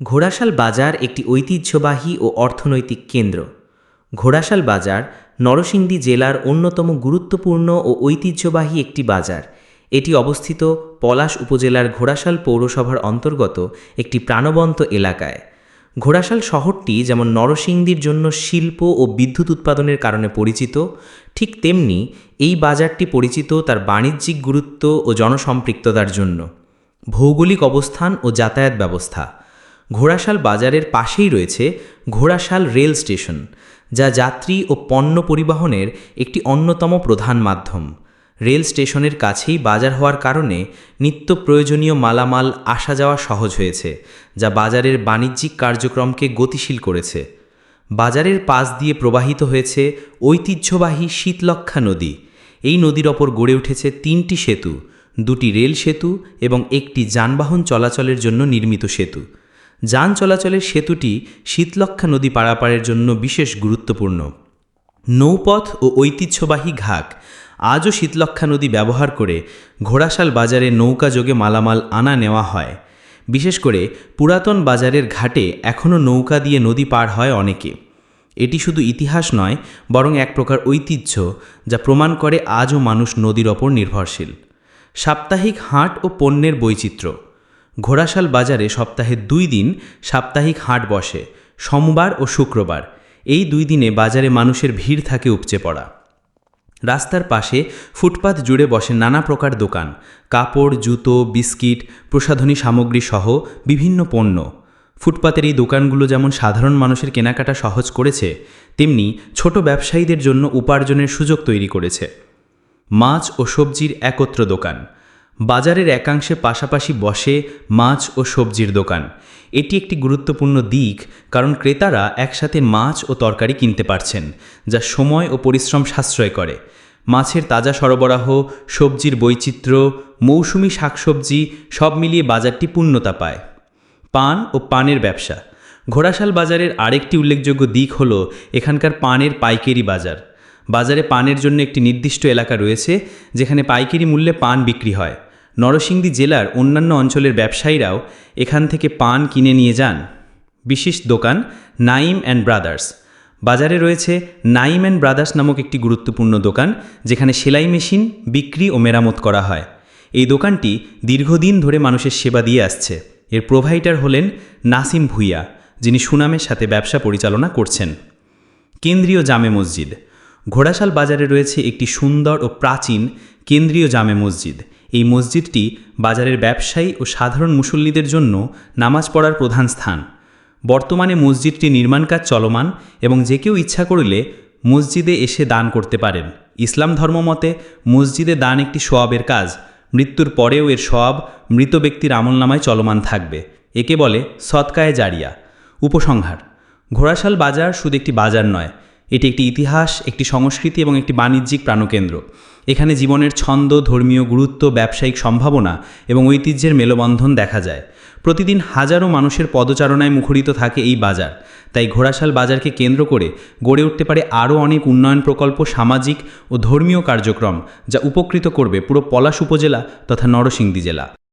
ঘোড়াশাল বাজার একটি ঐতিহ্যবাহী ও অর্থনৈতিক কেন্দ্র। ঘোড়াশাল বাজার নরসিংদী জেলার অন্যতম গুরুত্বপূর্ণ ও ঐতিহ্যবাহী একটি বাজার। এটি অবস্থিত পলাশ উপজেলার ঘোড়াশাল পৌরসভার অন্তর্গত একটি প্রাণবন্ত এলাকায়। ঘোড়াশাল শহরটি যেমন নরসিংদীর জন্য শিল্প ও বিদ্যুৎ উৎপাদনের কারণে পরিচিত, ঠিক তেমনি এই বাজারটি পরিচিত তার বাণিজ্যিক গুরুত্ব ও জনসম্পৃক্ততার জন্য। ভৌগোলিক অবস্থান ও যাতায়াত ব্যবস্থা। ঘোড়াশাল বাজারের পাশেই রয়েছে ঘোড়াশাল রেল স্টেশন, যা যাত্রী ও পণ্য পরিবহনের একটি অন্যতম প্রধান মাধ্যম। রেল স্টেশনের কাছেই বাজার হওয়ার কারণে নিত্য প্রয়োজনীয় মালামাল আসা যাওয়া সহজ হয়েছে, যা বাজারের বাণিজ্যিক কার্যক্রমকে গতিশীল করেছে। বাজারের পাশ দিয়ে প্রবাহিত হয়েছে ঐতিহ্যবাহী শীতলক্ষা নদী। এই নদীর ওপর গড়ে উঠেছে তিনটি সেতু, দুটি রেল সেতু এবং একটি যানবাহন চলাচলের জন্য নির্মিত সেতু। যান চলাচলের সেতুটি শীতলক্ষা নদী পারাপারের জন্য বিশেষ গুরুত্বপূর্ণ। নৌপথ ও ঐতিহ্যবাহী ঘাট আজও শীতলক্ষা নদী ব্যবহার করে ঘোড়াশাল বাজারে নৌকা যোগে মালামাল আনা নেওয়া হয়। বিশেষ করে পুরাতন বাজারের ঘাটে এখনও নৌকা দিয়ে নদী পার হয় অনেকে। এটি শুধু ইতিহাস নয়, বরং এক প্রকার ঐতিহ্য যা প্রমাণ করে আজও মানুষ নদীর ওপর নির্ভরশীল। সাপ্তাহিক হাট ও পণ্যের বৈচিত্র্য। ঘোড়াশাল বাজারে সপ্তাহে দুই দিন সাপ্তাহিক হাট বসে, সোমবার ও শুক্রবার। এই দুই দিনে বাজারে মানুষের ভিড় থাকে উপচে পড়া। রাস্তার পাশে ফুটপাত জুড়ে বসে নানা প্রকার দোকান, কাপড়, জুতো, বিস্কিট, প্রসাধনী সামগ্রী সহ বিভিন্ন পণ্য। ফুটপাতের এই দোকানগুলো যেমন সাধারণ মানুষের কেনাকাটা সহজ করেছে, তেমনি ছোট ব্যবসায়ীদের জন্য উপার্জনের সুযোগ তৈরি করেছে। মাছ ও সবজির একত্র দোকান বাজারের একাংশে পাশাপাশি বসে মাছ ও সবজির দোকান। এটি একটি গুরুত্বপূর্ণ দিক, কারণ ক্রেতারা একসাথে মাছ ও তরকারি কিনতে পারছেন, যা সময় ও পরিশ্রম সাশ্রয় করে। মাছের তাজা সরবরাহ, সবজির বৈচিত্র্য, মৌসুমি শাকসবজি সব মিলিয়ে বাজারটি পূর্ণতা পায়। পান ও পানের ব্যবসা। ঘোড়াশাল বাজারের আরেকটি উল্লেখযোগ্য দিক হল এখানকার পানের পাইকারি বাজার। বাজারে পানের জন্য একটি নির্দিষ্ট এলাকা রয়েছে, যেখানে পাইকারি মূল্যে পান বিক্রি হয়। নরসিংদী জেলার অন্যান্য অঞ্চলের ব্যবসায়ীরাও এখান থেকে পান কিনে নিয়ে যান। বিশেষ দোকান নাইম অ্যান্ড ব্রাদার্স। বাজারে রয়েছে নাইম অ্যান্ড ব্রাদার্স নামক একটি গুরুত্বপূর্ণ দোকান, যেখানে সেলাই মেশিন, বিক্রি ও মেরামত করা হয়। এই দোকানটি দীর্ঘদিন ধরে মানুষের সেবা দিয়ে আসছে। এর প্রোভাইডার হলেন নাসিম ভুইয়া, যিনি সুনামের সাথে ব্যবসা পরিচালনা করছেন। কেন্দ্রীয় জামে মসজিদ। ঘোড়াশাল বাজারে রয়েছে একটি সুন্দর ও প্রাচীন কেন্দ্রীয় জামে মসজিদ। এই মসজিদটি বাজারের ব্যবসায়ী ও সাধারণ মুসল্লিদের জন্য নামাজ পড়ার প্রধান স্থান। বর্তমানে মসজিদটি নির্মাণ কাজ চলমান এবং যে কেউ ইচ্ছা করলে মসজিদে এসে দান করতে পারেন। ইসলাম ধর্মমতে মসজিদে দান একটি সোয়াবের কাজ। মৃত্যুর পরেও এর সব মৃত ব্যক্তির আমলনামায় চলমান থাকবে। একে বলে সৎকায়ে জারিয়া। উপসংহার। ঘোড়াশাল বাজার শুধু একটি বাজার নয় এটি একটি ইতিহাস, একটি সংস্কৃতি এবং একটি বাণিজ্যিক প্রাণকেন্দ্র। এখানে জীবনের ছন্দ, ধর্মীয় গুরুত্ব, ব্যবসায়িক সম্ভাবনা এবং ঐতিহ্যের মেলবন্ধন দেখা যায়। প্রতিদিন হাজারো মানুষের পদচারণায় মুখরিত থাকে এই বাজার। তাই ঘোড়াশাল বাজারকে কেন্দ্র করে গড়ে উঠতে পারে আরও অনেক উন্নয়ন প্রকল্প, সামাজিক ও ধর্মীয় কার্যক্রম, যা উপকৃত করবে পুরো পলাশ উপজেলা তথা নরসিংদী জেলা।